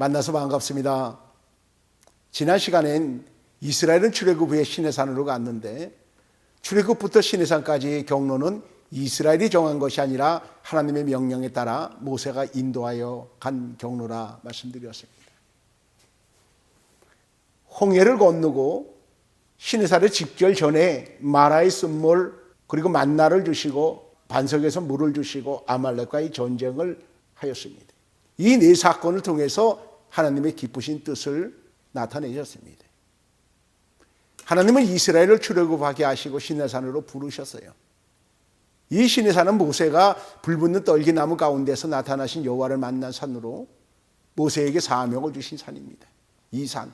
만나서 반갑습니다. 지난 시간엔 이스라엘은 출애굽 후에 시내산으로 갔는데 출애굽부터 시내산까지 경로는 이스라엘이 정한 것이 아니라 하나님의 명령에 따라 모세가 인도하여 간 경로라 말씀드렸습니다. 홍해를 건너고 시내산의 직결 전에 마라의 쓴물 그리고 만나를 주시고 반석에서 물을 주시고 아말렉과의 전쟁을 하였습니다. 이 네 사건을 통해서 하나님의 기쁘신 뜻을 나타내셨습니다. 하나님은 이스라엘을 출애굽하게 하시고 시내산으로 부르셨어요. 이 시내산은 모세가 불붙는 떨기나무 가운데서 나타나신 여호와를 만난 산으로 모세에게 사명을 주신 산입니다. 이 산.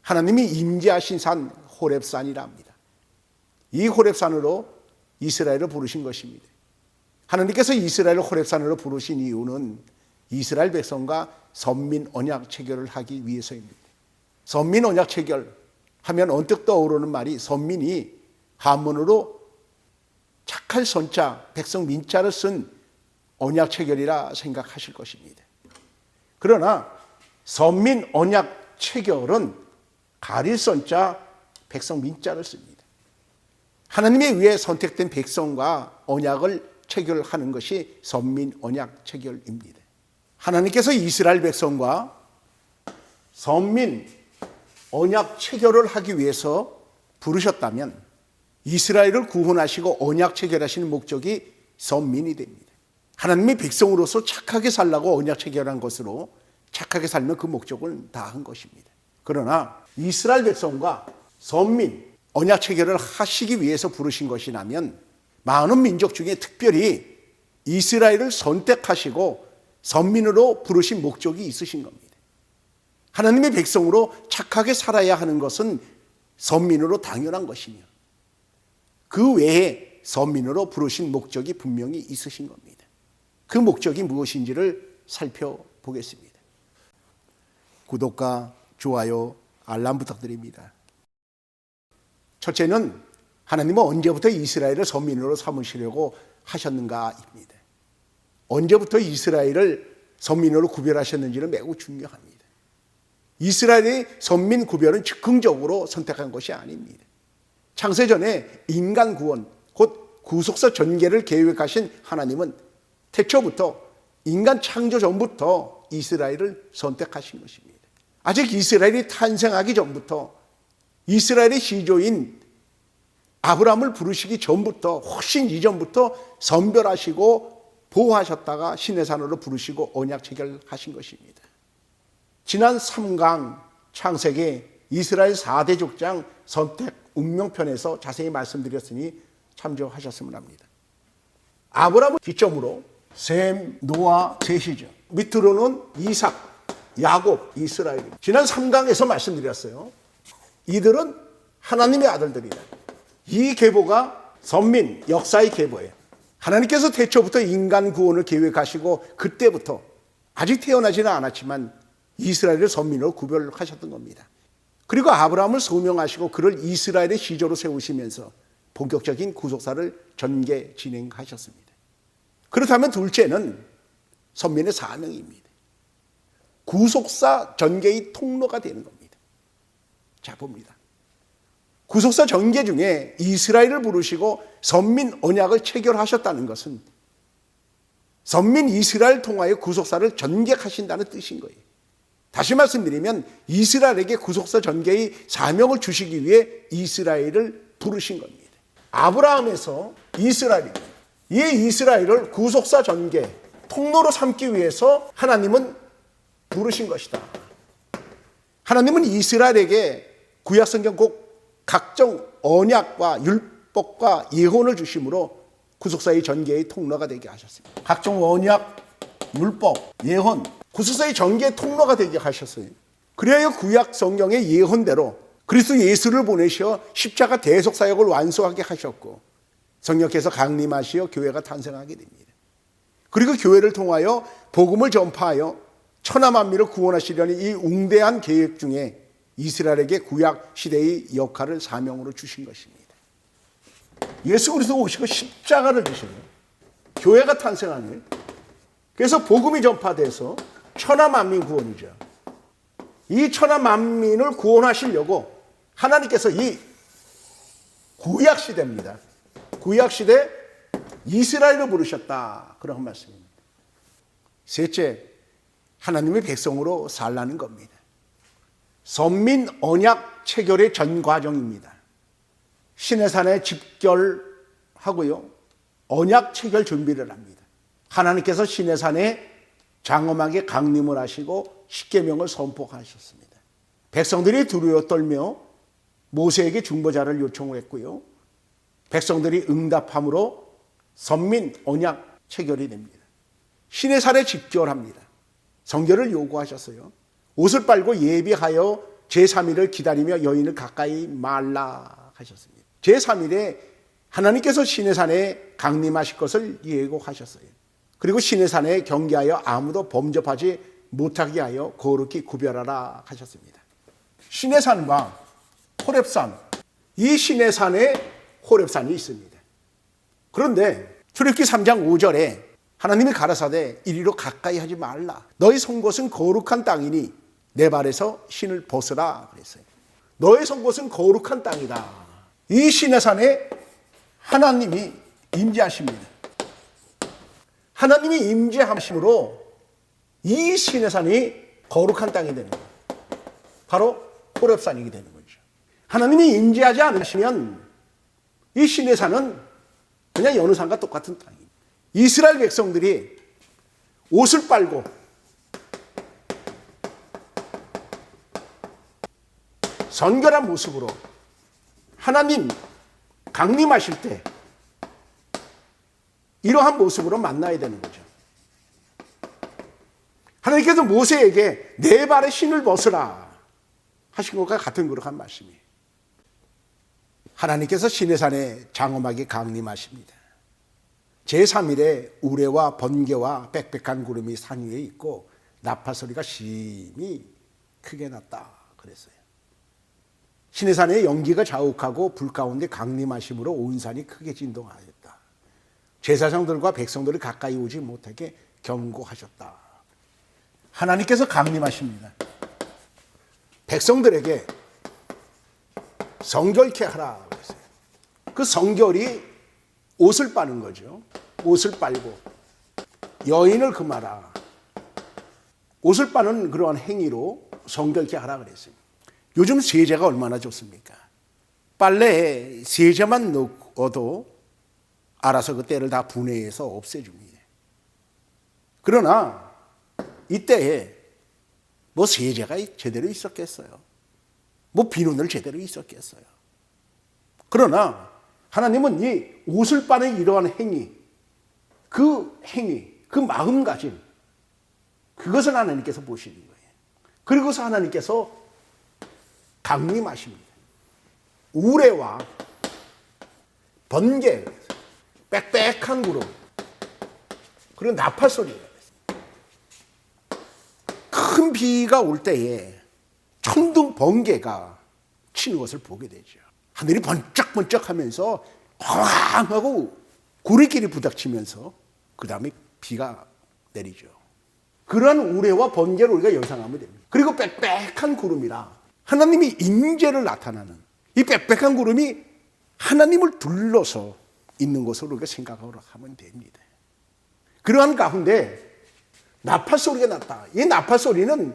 하나님이 임재하신 산 호렙산이라 합니다. 이 호렙산으로 이스라엘을 부르신 것입니다. 하나님께서 이스라엘을 호렙산으로 부르신 이유는 이스라엘 백성과 선민 언약 체결을 하기 위해서입니다. 선민 언약 체결 하면 언뜻 떠오르는 말이 선민이 한문으로 착할 선자, 백성 민자를 쓴 언약 체결이라 생각하실 것입니다. 그러나 선민 언약 체결은 가릴 선자, 백성 민자를 씁니다. 하나님에 의해 선택된 백성과 언약을 체결하는 것이 선민 언약 체결입니다. 하나님께서 이스라엘 백성과 선민 언약 체결을 하기 위해서 부르셨다면 이스라엘을 구원하시고 언약 체결하시는 목적이 선민이 됩니다. 하나님의 백성으로서 착하게 살라고 언약 체결한 것으로 착하게 살면 그 목적을 다한 것입니다. 그러나 이스라엘 백성과 선민 언약 체결을 하시기 위해서 부르신 것이라면 많은 민족 중에 특별히 이스라엘을 선택하시고 선민으로 부르신 목적이 있으신 겁니다. 하나님의 백성으로 착하게 살아야 하는 것은 선민으로 당연한 것이며 그 외에 선민으로 부르신 목적이 분명히 있으신 겁니다. 그 목적이 무엇인지를 살펴보겠습니다. 구독과 좋아요, 알람 부탁드립니다. 첫째는 하나님은 언제부터 이스라엘을 선민으로 삼으시려고 하셨는가입니다. 언제부터 이스라엘을 선민으로 구별하셨는지는 매우 중요합니다. 이스라엘의 선민 구별은 즉흥적으로 선택한 것이 아닙니다. 창세 전에 인간 구원, 곧 구속사 전개를 계획하신 하나님은 태초부터 인간 창조 전부터 이스라엘을 선택하신 것입니다. 아직 이스라엘이 탄생하기 전부터 이스라엘의 시조인 아브라함을 부르시기 전부터 훨씬 이전부터 선별하시고 보호하셨다가 시내산으로 부르시고 언약 체결하신 것입니다. 지난 3강 창세기 이스라엘 4대 족장 선택 운명편에서 자세히 말씀드렸으니 참조하셨으면 합니다. 아브라함을 기점으로 셈, 노아, 셋이죠. 밑으로는 이삭, 야곱, 이스라엘. 지난 3강에서 말씀드렸어요. 이들은 하나님의 아들들이다. 이 계보가 선민, 역사의 계보예요. 하나님께서 태초부터 인간 구원을 계획하시고 그때부터 아직 태어나지는 않았지만 이스라엘을 선민으로 구별하셨던 겁니다. 그리고 아브라함을 소명하시고 그를 이스라엘의 시조로 세우시면서 본격적인 구속사를 전개 진행하셨습니다. 그렇다면 둘째는 선민의 사명입니다. 구속사 전개의 통로가 되는 겁니다. 자 봅니다. 구속사 전개 중에 이스라엘을 부르시고 선민 언약을 체결하셨다는 것은 선민 이스라엘 통하여 구속사를 전개하신다는 뜻인 거예요. 다시 말씀드리면 이스라엘에게 구속사 전개의 사명을 주시기 위해 이스라엘을 부르신 겁니다. 아브라함에서 이스라엘, 이 이스라엘을 구속사 전개, 통로로 삼기 위해서 하나님은 부르신 것이다. 하나님은 이스라엘에게 구약성경 꼭 각종 언약과 율법과 예언을 주심으로 구속사의 전개의 통로가 되게 하셨습니다. 각종 언약, 율법, 예언, 구속사의 전개의 통로가 되게 하셨어요. 그래야 구약 성경의 예언대로 그리스도 예수를 보내셔 십자가 대속 사역을 완수하게 하셨고 성령께서 강림하시어 교회가 탄생하게 됩니다. 그리고 교회를 통하여 복음을 전파하여 천하 만민을 구원하시려는 이 웅대한 계획 중에 이스라엘에게 구약 시대의 역할을 사명으로 주신 것입니다. 예수 그리스도 오시고 십자가를 지시고 교회가 탄생하는 그래서 복음이 전파돼서 천하 만민 구원이죠. 이 천하 만민을 구원하시려고 하나님께서 이 구약 시대입니다. 구약 시대 이스라엘을 부르셨다. 그런 말씀입니다. 셋째, 하나님의 백성으로 살라는 겁니다. 선민 언약 체결의 전 과정입니다. 신의 산에 집결하고요. 언약 체결 준비를 합니다. 하나님께서 신의 산에 장엄하게 강림을 하시고 십계명을 선포하셨습니다. 백성들이 두려워 떨며 모세에게 중보자를 요청을 했고요. 백성들이 응답함으로 선민 언약 체결이 됩니다. 신의 산에 집결합니다. 성결을 요구하셨어요. 옷을 빨고 예비하여 제3일을 기다리며 여인을 가까이 말라 하셨습니다. 제3일에 하나님께서 신의 산에 강림하실 것을 예고하셨어요. 그리고 신의 산에 경계하여 아무도 범접하지 못하게 하여 거룩히 구별하라 하셨습니다. 신의 산과 호렙산, 이 신의 산에 호렙산이 있습니다. 그런데 출애굽기 3장 5절에 하나님이 가라사대 이리로 가까이 하지 말라. 너희 선 곳은 거룩한 땅이니 내 발에서 신을 벗으라 그랬어요. 너의 선 곳은 거룩한 땅이다. 이 신의 산에 하나님이 임재하십니다. 하나님이 임재하심으로 이 신의 산이 거룩한 땅이 되는 거예요. 바로 호렙산이게 되는 거죠. 하나님이 임재하지 않으시면 이 신의 산은 그냥 여느 산과 똑같은 땅입니다. 이스라엘 백성들이 옷을 빨고 선결한 모습으로 하나님 강림하실 때 이러한 모습으로 만나야 되는 거죠. 하나님께서 모세에게 내 발에 신을 벗으라 하신 것과 같은 그러한 말씀이에요. 하나님께서 신의 산에 장엄하게 강림하십니다. 제3일에 우레와 번개와 빽빽한 구름이 산 위에 있고 나팔 소리가 심히 크게 났다 그랬어요. 신의 산에 연기가 자욱하고 불 가운데 강림하심으로 온 산이 크게 진동하였다. 제사장들과 백성들이 가까이 오지 못하게 경고하셨다. 하나님께서 강림하십니다. 백성들에게 성결케 하라. 그 성결이 옷을 빠는 거죠. 옷을 빨고 여인을 금하라. 옷을 빠는 그러한 행위로 성결케 하라 그랬어요. 요즘 세제가 얼마나 좋습니까? 빨래에 세제만 넣어도 알아서 그 때를 다 분해해서 없애줍니다. 그러나 이때에 뭐 세제가 제대로 있었겠어요? 뭐 비누를 제대로 있었겠어요? 그러나 하나님은 이 옷을 빠는 이러한 행위, 그 행위, 그 마음가짐, 그것을 하나님께서 보시는 거예요. 그리고서 하나님께서 강림하십니다. 우레와 번개, 빽빽한 구름, 그리고 나팔 소리가 큰 비가 올 때에 천둥 번개가 치는 것을 보게 되죠. 하늘이 번쩍번쩍 하면서 황하고 구리끼리 부닥치면서 그 다음에 비가 내리죠. 그러한 우레와 번개를 우리가 연상하면 됩니다. 그리고 빽빽한 구름이라 하나님이 임재를 나타나는 이 빽빽한 구름이 하나님을 둘러서 있는 것으로 우리가 생각하고 하면 됩니다. 그러한 가운데 나팔 소리가 났다. 이 나팔 소리는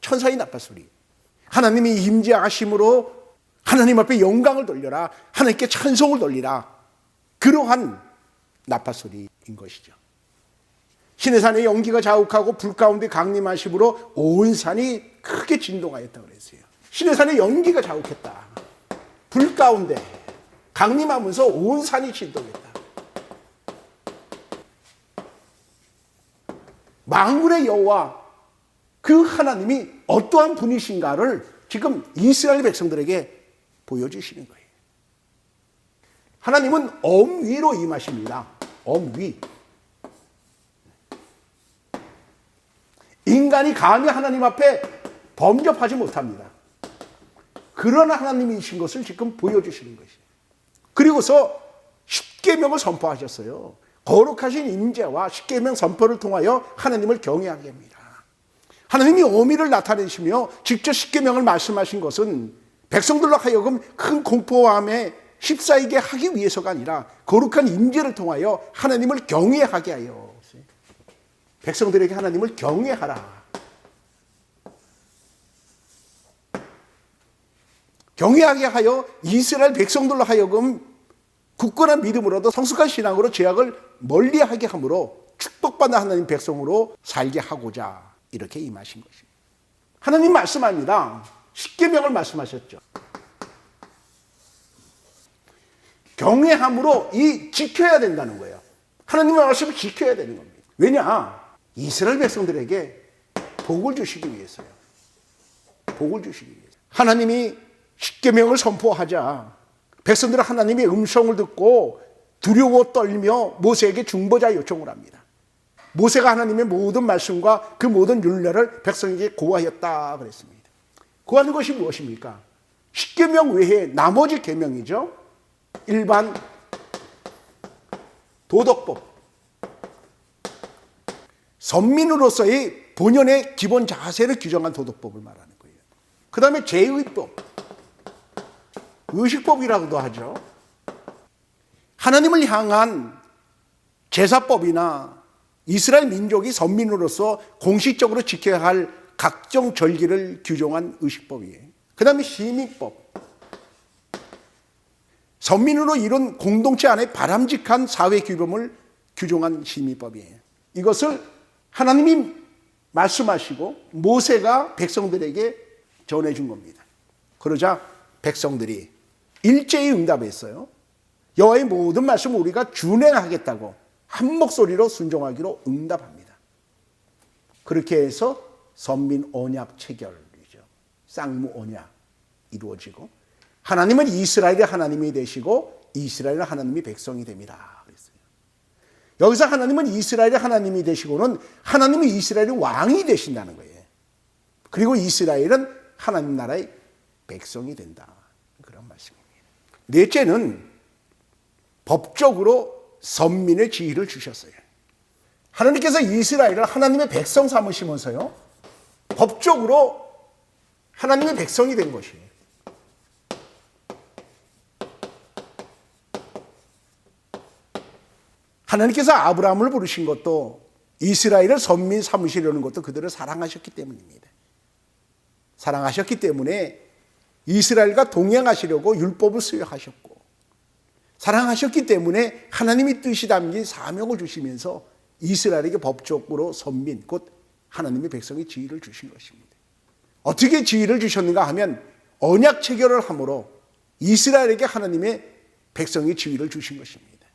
천사의 나팔 소리. 하나님이 임재하심으로 하나님 앞에 영광을 돌려라. 하나님께 찬송을 돌리라. 그러한 나팔 소리인 것이죠. 신의 산에 연기가 자욱하고 불 가운데 강림하심으로 온 산이 크게 진동하였다 그랬어요. 산에 연기가 자욱했다. 불 가운데 강림하면서 온 산이 진동했다. 만군의 여호와 그 하나님이 어떠한 분이신가를 지금 이스라엘 백성들에게 보여주시는 거예요. 하나님은 엄위로 임하십니다. 엄위. 인간이 감히 하나님 앞에 범접하지 못합니다. 그런 하나님이신 것을 지금 보여주시는 것이에요. 그리고서 십계명을 선포하셨어요. 거룩하신 임재와 십계명 선포를 통하여 하나님을 경외하게 합니다. 하나님이 어미를 나타내시며 직접 십계명을 말씀하신 것은 백성들로 하여금 큰 공포함에 휩싸이게 하기 위해서가 아니라 거룩한 임재를 통하여 하나님을 경외하게 하여 백성들에게 하나님을 경외하라. 경외하게 하여 이스라엘 백성들로 하여금 굳건한 믿음으로도 성숙한 신앙으로 죄악을 멀리하게 함으로 축복받는 하나님 백성으로 살게 하고자 이렇게 임하신 것입니다. 하나님 말씀합니다. 십계명을 말씀하셨죠. 경외함으로 이 지켜야 된다는 거예요. 하나님의 말씀을 지켜야 되는 겁니다. 왜냐? 이스라엘 백성들에게 복을 주시기 위해서요. 복을 주시기 위해서. 하나님이 십계명을 선포하자 백성들은 하나님의 음성을 듣고 두려워 떨며 모세에게 중보자 요청을 합니다. 모세가 하나님의 모든 말씀과 그 모든 율례를 백성에게 고하였다 그랬습니다. 고하는 것이 무엇입니까? 십계명 외에 나머지 계명이죠. 일반 도덕법, 선민으로서의 본연의 기본 자세를 규정한 도덕법을 말하는 거예요. 그 다음에 제의법, 의식법이라고도 하죠. 하나님을 향한 제사법이나 이스라엘 민족이 선민으로서 공식적으로 지켜야 할 각종 절기를 규정한 의식법이에요. 그 다음에 시민법. 선민으로 이룬 공동체 안에 바람직한 사회 규범을 규정한 시민법이에요. 이것을 하나님이 말씀하시고 모세가 백성들에게 전해준 겁니다. 그러자 백성들이 일제히 응답했어요. 여호와의 모든 말씀을 우리가 준행하겠다고 한 목소리로 순종하기로 응답합니다. 그렇게 해서 선민 언약 체결이죠. 쌍무 언약 이루어지고 하나님은 이스라엘의 하나님이 되시고 이스라엘은 하나님이 백성이 됩니다. 그랬어요. 여기서 하나님은 이스라엘의 하나님이 되시고는 하나님은 이스라엘의 왕이 되신다는 거예요. 그리고 이스라엘은 하나님 나라의 백성이 된다. 넷째는 법적으로 선민의 지위를 주셨어요. 하나님께서 이스라엘을 하나님의 백성 삼으시면서요. 법적으로 하나님의 백성이 된 것이에요. 하나님께서 아브라함을 부르신 것도 이스라엘을 선민 삼으시려는 것도 그들을 사랑하셨기 때문입니다. 사랑하셨기 때문에 이스라엘과 동행하시려고 율법을 수여하셨고 사랑하셨기 때문에 하나님의 뜻이 담긴 사명을 주시면서 이스라엘에게 법적으로 선민 곧 하나님의 백성의 지위를 주신 것입니다. 어떻게 지위를 주셨는가 하면 언약 체결을 함으로 이스라엘에게 하나님의 백성의 지위를 주신 것입니다.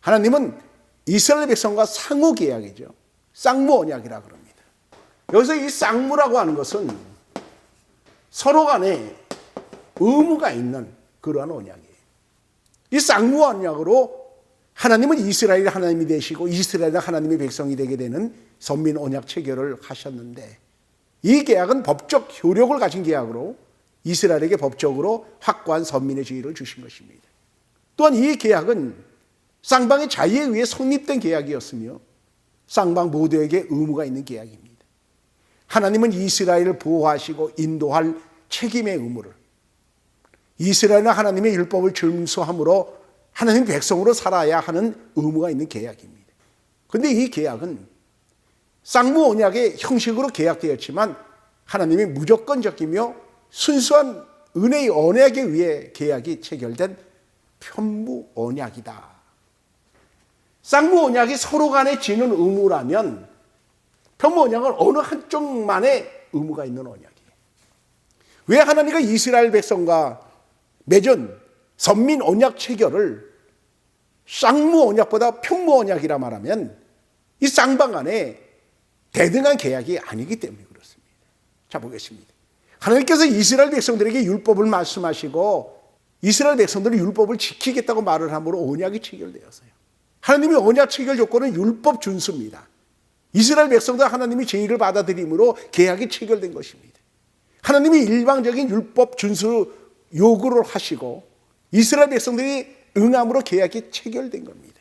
하나님은 이스라엘 백성과 상호 계약이죠. 쌍무 언약이라 그럽니다. 여기서 이 쌍무라고 하는 것은 서로 간에 의무가 있는 그러한 언약이에요. 이 쌍무 언약으로 하나님은 이스라엘의 하나님이 되시고 이스라엘은 하나님의 백성이 되게 되는 선민 언약 체결을 하셨는데 이 계약은 법적 효력을 가진 계약으로 이스라엘에게 법적으로 확고한 선민의 지위를 주신 것입니다. 또한 이 계약은 쌍방의 자유에 의해 성립된 계약이었으며 쌍방 모두에게 의무가 있는 계약입니다. 하나님은 이스라엘을 보호하시고 인도할 책임의 의무를 이스라엘은 하나님의 율법을 준수함으로 하나님 백성으로 살아야 하는 의무가 있는 계약입니다. 그런데 이 계약은 쌍무 언약의 형식으로 계약되었지만 하나님이 무조건적이며 순수한 은혜의 언약에 의해 계약이 체결된 편무 언약이다. 쌍무 언약이 서로 간에 지는 의무라면 편무 언약은 어느 한쪽만의 의무가 있는 언약이에요. 왜 하나님과 이스라엘 백성과 맺은 선민 언약 체결을 쌍무 언약보다 편무 언약이라 말하면 이 쌍방 안에 대등한 계약이 아니기 때문에 그렇습니다. 자 보겠습니다. 하나님께서 이스라엘 백성들에게 율법을 말씀하시고 이스라엘 백성들이 율법을 지키겠다고 말을 함으로 언약이 체결되었어요. 하나님의 언약 체결 조건은 율법 준수입니다. 이스라엘 백성들 하나님이 제의를 받아들임으로 계약이 체결된 것입니다. 하나님이 일방적인 율법 준수 요구를 하시고 이스라엘 백성들이 응함으로 계약이 체결된 겁니다.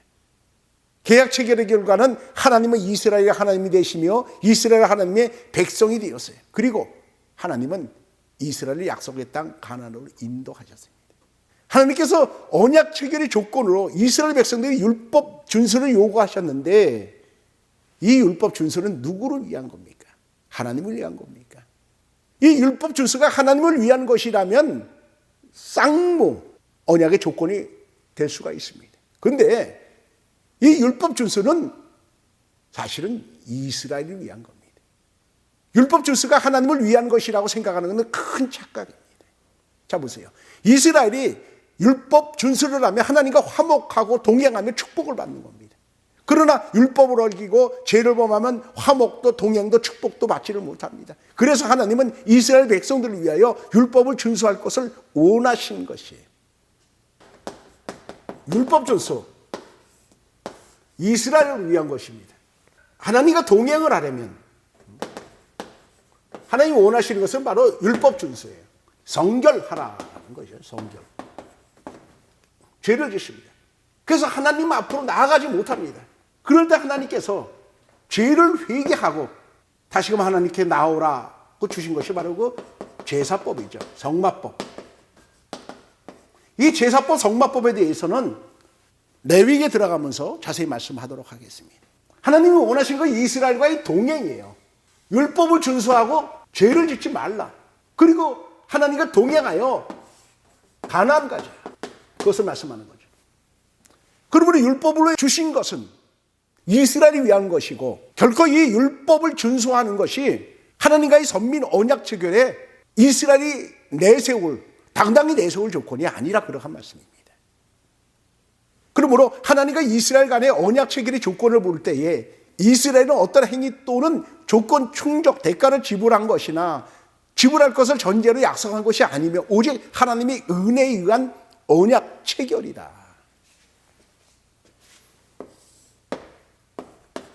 계약 체결의 결과는 하나님은 이스라엘의 하나님이 되시며 이스라엘 하나님의 백성이 되었어요. 그리고 하나님은 이스라엘을 약속의 땅 가나안으로 인도하셨습니다. 하나님께서 언약 체결의 조건으로 이스라엘 백성들이 율법 준수를 요구하셨는데 이 율법 준수는 누구를 위한 겁니까? 하나님을 위한 겁니까? 이 율법 준수가 하나님을 위한 것이라면 쌍무 언약의 조건이 될 수가 있습니다. 그런데 이 율법 준수는 사실은 이스라엘을 위한 겁니다. 율법 준수가 하나님을 위한 것이라고 생각하는 것은 큰 착각입니다. 자 보세요. 이스라엘이 율법 준수를 하면 하나님과 화목하고 동행하며 축복을 받는 겁니다. 그러나 율법을 어기고 죄를 범하면 화목도 동행도 축복도 받지를 못합니다. 그래서 하나님은 이스라엘 백성들을 위하여 율법을 준수할 것을 원하신 것이에요. 율법 준수 이스라엘을 위한 것입니다. 하나님과 동행을 하려면 하나님이 원하시는 것은 바로 율법 준수예요. 성결하라는 것이죠. 성결. 죄를 짓습니다. 그래서 하나님 앞으로 나아가지 못합니다. 그럴 때 하나님께서 죄를 회개하고 다시금 하나님께 나오라고 주신 것이 바로 그 제사법이죠. 성마법. 이 제사법 성마법에 대해서는 레위기에 들어가면서 자세히 말씀하도록 하겠습니다. 하나님이 원하신 건 이스라엘과의 동행이에요. 율법을 준수하고 죄를 짓지 말라. 그리고 하나님과 동행하여 가나안 가자. 그것을 말씀하는 거죠. 그러므로 율법을 주신 것은 이스라엘이 위한 것이고 결코 이 율법을 준수하는 것이 하나님과의 선민 언약 체결에 이스라엘이 내세울 당당히 내세울 조건이 아니라 그러한 말씀입니다. 그러므로 하나님과 이스라엘 간의 언약 체결의 조건을 볼 때에 이스라엘은 어떤 행위 또는 조건 충족 대가를 지불한 것이나 지불할 것을 전제로 약속한 것이 아니며 오직 하나님의 은혜에 의한 언약 체결이다.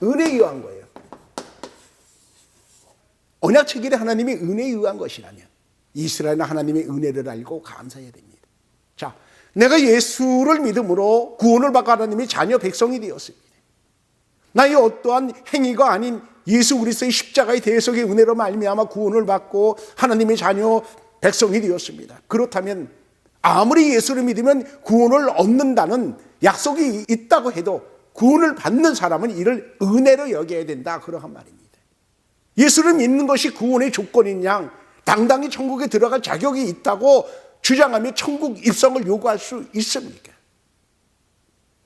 은혜에 의한 거예요. 언약 체결이 하나님의 은혜에 의한 것이라면 이스라엘은 하나님의 은혜를 알고 감사해야 됩니다. 자, 내가 예수를 믿음으로 구원을 받고 하나님의 자녀 백성이 되었습니다. 나의 어떠한 행위가 아닌 예수 그리스도의 십자가의 대속의 은혜로 말미암아 구원을 받고 하나님의 자녀 백성이 되었습니다. 그렇다면 아무리 예수를 믿으면 구원을 얻는다는 약속이 있다고 해도 구원을 받는 사람은 이를 은혜로 여겨야 된다 그러한 말입니다. 예수를 믿는 것이 구원의 조건인 양 당당히 천국에 들어갈 자격이 있다고 주장하며 천국 입성을 요구할 수 있습니까?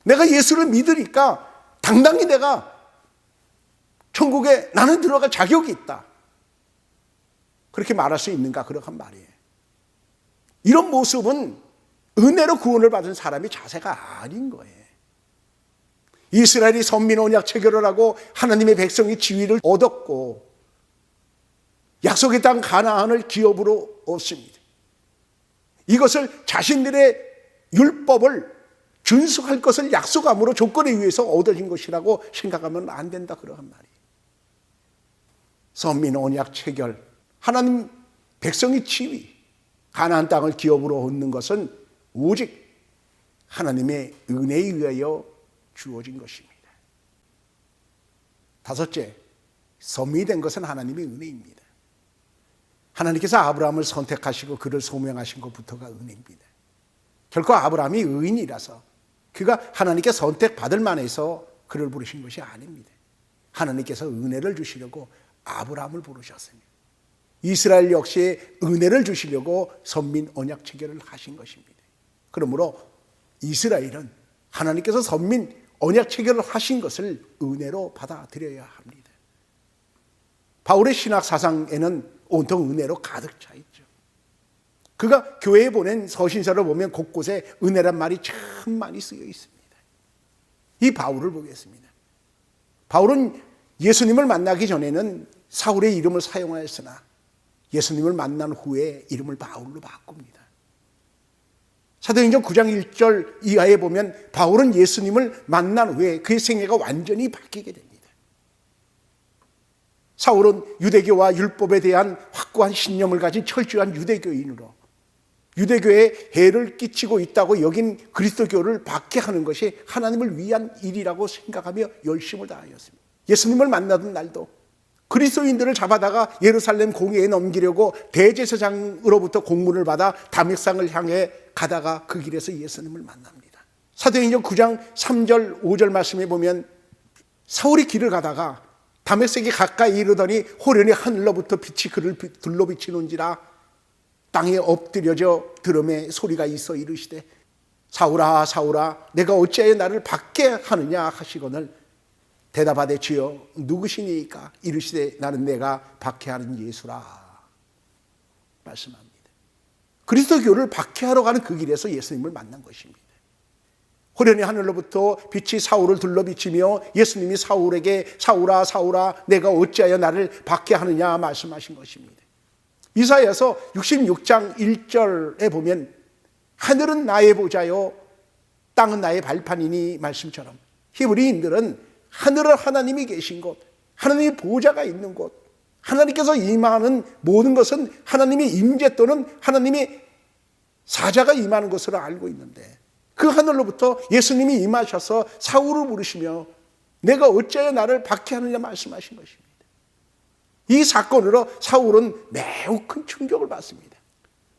내가 예수를 믿으니까 당당히 내가 천국에 나는 들어갈 자격이 있다. 그렇게 말할 수 있는가? 그러한 말이에요. 이런 모습은 은혜로 구원을 받은 사람의 자세가 아닌 거예요. 이스라엘이 선민 언약 체결을 하고 하나님의 백성이 지위를 얻었고 약속의 땅 가나안을 기업으로 얻습니다. 이것을 자신들의 율법을 준수할 것을 약속함으로 조건에 의해서 얻어진 것이라고 생각하면 안 된다 그러한 말이에요. 선민 언약 체결 하나님 백성이 지위 가나안 땅을 기업으로 얻는 것은 오직 하나님의 은혜에 의하여 주어진 것입니다. 다섯째, 선미된 것은 하나님의 은혜입니다. 하나님께서 아브라함을 선택하시고 그를 소명하신 것부터가 은혜입니다. 결코 아브라함이 의인이라서 그가 하나님께 선택받을 만해서 그를 부르신 것이 아닙니다. 하나님께서 은혜를 주시려고 아브라함을 부르셨습니다. 이스라엘 역시 은혜를 주시려고 선민 언약 체결을 하신 것입니다. 그러므로 이스라엘은 하나님께서 선민 언약 체결을 하신 것을 은혜로 받아들여야 합니다. 바울의 신학 사상에는 온통 은혜로 가득 차 있죠. 그가 교회에 보낸 서신서를 보면 곳곳에 은혜란 말이 참 많이 쓰여 있습니다. 이 바울을 보겠습니다. 바울은 예수님을 만나기 전에는 사울의 이름을 사용하였으나 예수님을 만난 후에 이름을 바울로 바꿉니다. 사도행전 9장 1절 이하에 보면 바울은 예수님을 만난 후에 그의 생애가 완전히 바뀌게 됩니다. 사울은 유대교와 율법에 대한 확고한 신념을 가진 철저한 유대교인으로 유대교에 해를 끼치고 있다고 여긴 그리스도교를 박해하는 것이 하나님을 위한 일이라고 생각하며 열심을 다하였습니다. 예수님을 만나던 날도 그리스도인들을 잡아다가 예루살렘 공회에 넘기려고 대제사장으로부터 공문을 받아 담액상을 향해 가다가 그 길에서 예수님을 만납니다. 사도행전 9장 3절 5절 말씀에 보면 사울이 길을 가다가 담액색이 가까이 이르더니 호련히 하늘로부터 빛이 그를 둘러 비치는지라 땅에 엎드려져 들음에 소리가 있어 이르시되 사울아 사울아 내가 어찌하여 나를 받게 하느냐 하시거늘 대답하되 주여 누구시니까 이르시되 나는 내가 박해하는 예수라 말씀합니다. 그리스도교를 박해하러 가는 그 길에서 예수님을 만난 것입니다. 호련히 하늘로부터 빛이 사울을 둘러 비치며 예수님이 사울에게 사울아 사울아 내가 어찌하여 나를 박해하느냐 말씀하신 것입니다. 이사야서 66장 1절에 보면 하늘은 나의 보좌요 땅은 나의 발판이니 말씀처럼 히브리인들은 하늘은 하나님이 계신 곳, 하나님의 보좌가 있는 곳, 하나님께서 임하는 모든 것은 하나님의 임재 또는 하나님의 사자가 임하는 것으로 알고 있는데 그 하늘로부터 예수님이 임하셔서 사울을 부르시며 내가 어찌하여 나를 박해하느냐 말씀하신 것입니다. 이 사건으로 사울은 매우 큰 충격을 받습니다.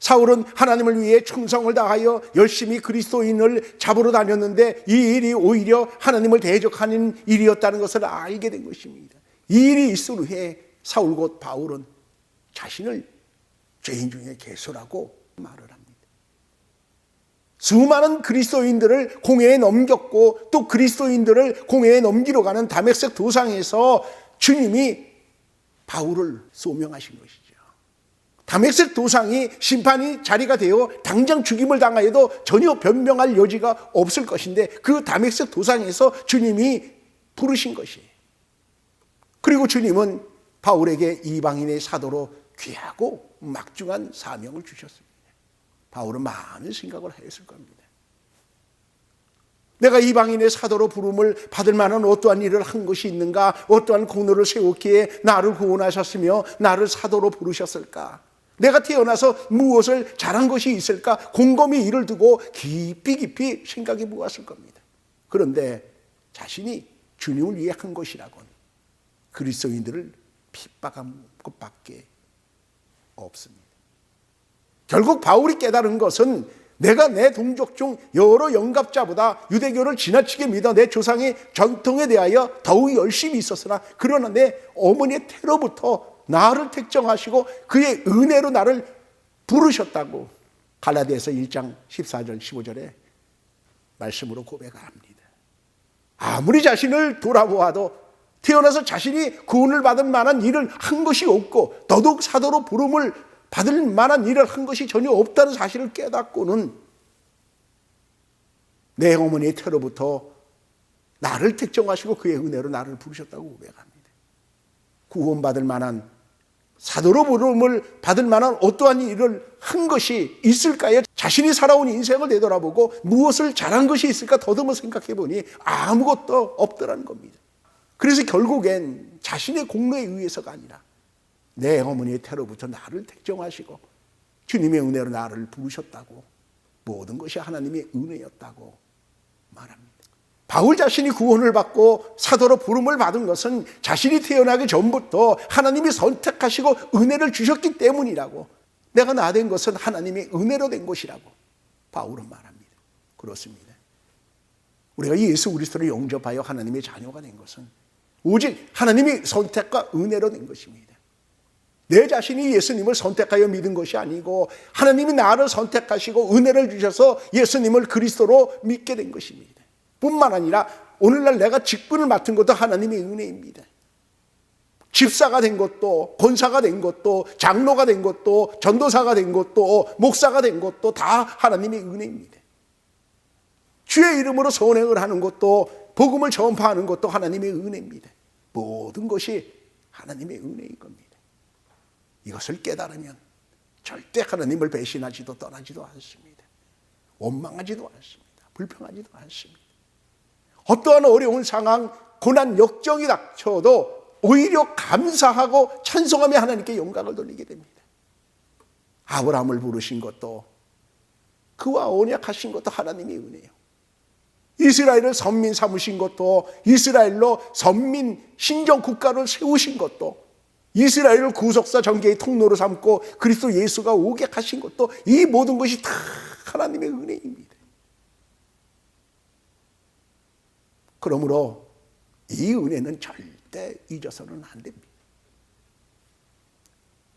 사울은 하나님을 위해 충성을 다하여 열심히 그리스도인을 잡으러 다녔는데 이 일이 오히려 하나님을 대적하는 일이었다는 것을 알게 된 것입니다. 이 일이 있은 후에 사울 곧 바울은 자신을 죄인 중에 개소라고 말을 합니다. 수많은 그리스도인들을 공회에 넘겼고 또 그리스도인들을 공회에 넘기러 가는 담액색 도상에서 주님이 바울을 소명하신 것이죠. 담액색 도상이 심판이 자리가 되어 당장 죽임을 당하여도 전혀 변명할 여지가 없을 것인데 그 담액색 도상에서 주님이 부르신 것이에요. 그리고 주님은 바울에게 이방인의 사도로 귀하고 막중한 사명을 주셨습니다. 바울은 많은 생각을 하였을 겁니다. 내가 이방인의 사도로 부름을 받을 만한 어떠한 일을 한 것이 있는가? 어떠한 공로를 세웠기에 나를 구원하셨으며 나를 사도로 부르셨을까? 내가 태어나서 무엇을 잘한 것이 있을까? 곰곰이 이를 두고 깊이 깊이 생각해 보았을 겁니다. 그런데 자신이 주님을 위해 한 것이라곤 그리스도인들을 핍박한 것밖에 없습니다. 결국 바울이 깨달은 것은 내가 내 동족 중 여러 영갑자보다 유대교를 지나치게 믿어 내 조상의 전통에 대하여 더욱 열심히 있었으나 그러나 내 어머니의 태로부터 나를 택정하시고 그의 은혜로 나를 부르셨다고 갈라디아서 1장 14절 15절에 말씀으로 고백합니다. 아무리 자신을 돌아보아도 태어나서 자신이 구원을 받을 만한 일을 한 것이 없고 더더욱 사도로 부름을 받을 만한 일을 한 것이 전혀 없다는 사실을 깨닫고는 내 어머니의 태로부터 나를 택정하시고 그의 은혜로 나를 부르셨다고 고백합니다. 구원받을 만한 사도로 부름을 받을 만한 어떠한 일을 한 것이 있을까요? 자신이 살아온 인생을 되돌아보고 무엇을 잘한 것이 있을까 더듬어 생각해 보니 아무것도 없더라는 겁니다. 그래서 결국엔 자신의 공로에 의해서가 아니라 내 어머니의 태로부터 나를 택정하시고 주님의 은혜로 나를 부르셨다고 모든 것이 하나님의 은혜였다고 말합니다. 바울 자신이 구원을 받고 사도로 부름을 받은 것은 자신이 태어나기 전부터 하나님이 선택하시고 은혜를 주셨기 때문이라고 내가 나 된 것은 하나님의 은혜로 된 것이라고 바울은 말합니다. 그렇습니다. 우리가 예수 그리스도를 영접하여 하나님의 자녀가 된 것은 오직 하나님이 선택과 은혜로 된 것입니다. 내 자신이 예수님을 선택하여 믿은 것이 아니고 하나님이 나를 선택하시고 은혜를 주셔서 예수님을 그리스도로 믿게 된 것입니다. 뿐만 아니라 오늘날 내가 직분을 맡은 것도 하나님의 은혜입니다. 집사가 된 것도, 권사가 된 것도, 장로가 된 것도, 전도사가 된 것도, 목사가 된 것도 다 하나님의 은혜입니다. 주의 이름으로 선행을 하는 것도, 복음을 전파하는 것도 하나님의 은혜입니다. 모든 것이 하나님의 은혜인 겁니다. 이것을 깨달으면 절대 하나님을 배신하지도 떠나지도 않습니다. 원망하지도 않습니다. 불평하지도 않습니다. 어떠한 어려운 상황, 고난 역정이 닥쳐도 오히려 감사하고 찬송하며 하나님께 영광을 돌리게 됩니다. 아브라함을 부르신 것도 그와 언약하신 것도 하나님의 은혜요. 이스라엘을 선민 삼으신 것도 이스라엘로 선민 신정 국가를 세우신 것도 이스라엘을 구속사 전개의 통로로 삼고 그리스도 예수가 오게 하신 것도 이 모든 것이 다 하나님의 은혜입니다. 그러므로 이 은혜는 절대 잊어서는 안 됩니다.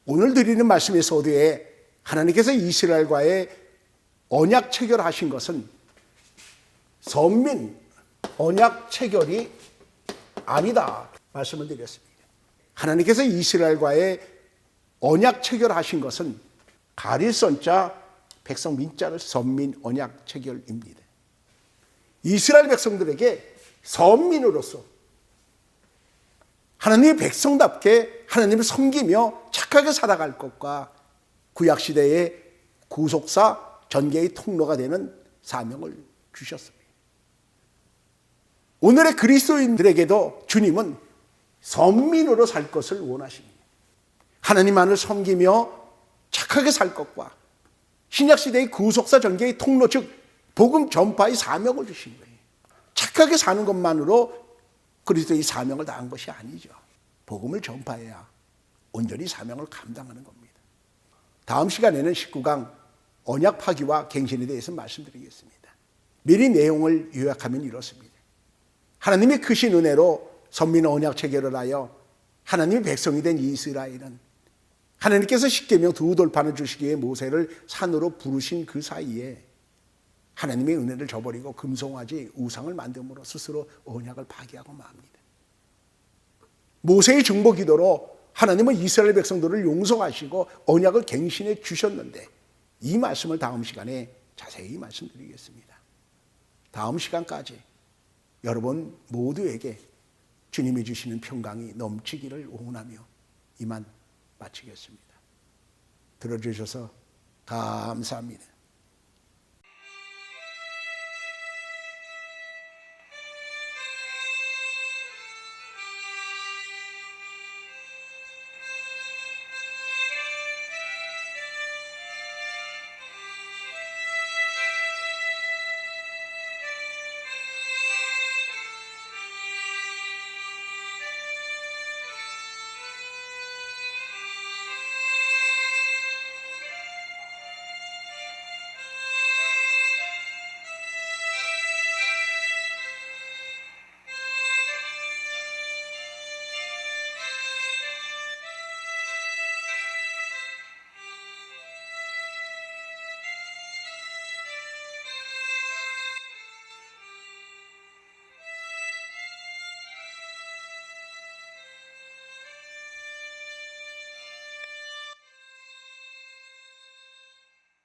오늘 드리는 말씀에서 어디에 하나님께서 이스라엘과의 언약 체결하신 것은 선민 언약 체결이 아니다 말씀을 드렸습니다. 하나님께서 이스라엘과의 언약 체결하신 것은 가릴 선자 백성 민자를 선민 언약 체결입니다. 이스라엘 백성들에게 선민으로서 하나님의 백성답게 하나님을 섬기며 착하게 살아갈 것과 구약 시대의 구속사 전개의 통로가 되는 사명을 주셨습니다. 오늘의 그리스도인들에게도 주님은 선민으로 살 것을 원하십니다. 하나님만을 섬기며 착하게 살 것과 신약 시대의 구속사 전개의 통로 즉 복음 전파의 사명을 주신 거예요. 착하게 사는 것만으로 그리스도의 사명을 다한 것이 아니죠. 복음을 전파해야 온전히 사명을 감당하는 겁니다. 다음 시간에는 19강 언약 파기와 갱신에 대해서 말씀드리겠습니다. 미리 내용을 요약하면 이렇습니다. 하나님의 크신 은혜로 선민 언약 체결을 하여 하나님의 백성이 된 이스라엘은 하나님께서 십계명 두 돌판을 주시기 위해 모세를 산으로 부르신 그 사이에 하나님의 은혜를 저버리고 금송아지 우상을 만듦으로 스스로 언약을 파기하고 맙니다. 모세의 중보 기도로 하나님은 이스라엘 백성들을 용서하시고 언약을 갱신해 주셨는데 이 말씀을 다음 시간에 자세히 말씀드리겠습니다. 다음 시간까지 여러분 모두에게 주님이 주시는 평강이 넘치기를 원하며 이만 마치겠습니다. 들어주셔서 감사합니다.